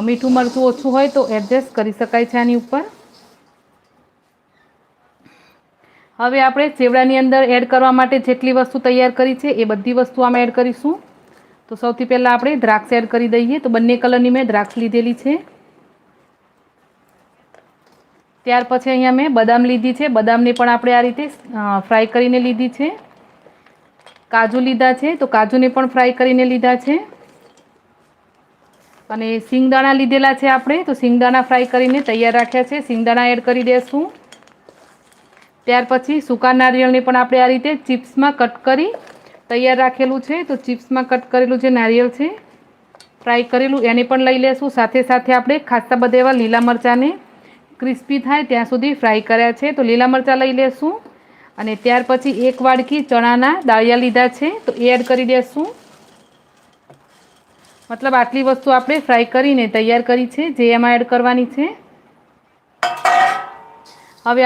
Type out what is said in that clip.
મીઠું મરચું ઓછું હોય તો એડજસ્ટ કરી શકાય છે આની ઉપર. હવે આપણે ચેવડાની અંદર એડ કરવા માટે જેટલી વસ્તુ તૈયાર કરી છે એ બધી વસ્તુ આમાં એડ કરીશું. તો સૌથી પહેલાં આપણે દ્રાક્ષ એડ કરી દઈએ. તો બંને કલરની મેં દ્રાક્ષ લીધેલી છે. ત્યાર પછી અહીંયા મેં બદામ લીધી છે. બદામને પણ આપણે આ રીતે ફ્રાય કરીને લીધી છે. કાજુ લીધા છે. તો કાજુને પણ ફ્રાય કરીને લીધા છે. અને સિંગદાણા લીધેલા છે આપણે. તો સિંગદાણા ફ્રાય કરીને તૈયાર રાખ્યા છે. સિંગદાણા એડ કરી દઈશું ત્યાર પછી સૂકા નારિયેળને પણ આપણે આ રીતે ચિપ્સમાં કટ કરી તૈયાર રાખેલું છે. તો ચિપ્સમાં કટ કરેલું જે નારિયેળ છે, ફ્રાય કરેલું, એને પણ લઈ લેશું. સાથે સાથે આપણે ખાસા બધા એવા લીલા મરચાંને ક્રિસ્પી થાય ત્યાં સુધી ફ્રાય કર્યા છે. તો લીલા મરચાં લઈ લેશું. અને ત્યાર પછી એક વાડકી ચણાના દાળિયા લીધા છે. તો એ એડ કરી દેશું. મતલબ આટલી વસ્તુ આપણે ફ્રાય કરીને તૈયાર કરી છે, જે એમાં એડ કરવાની છે. હવે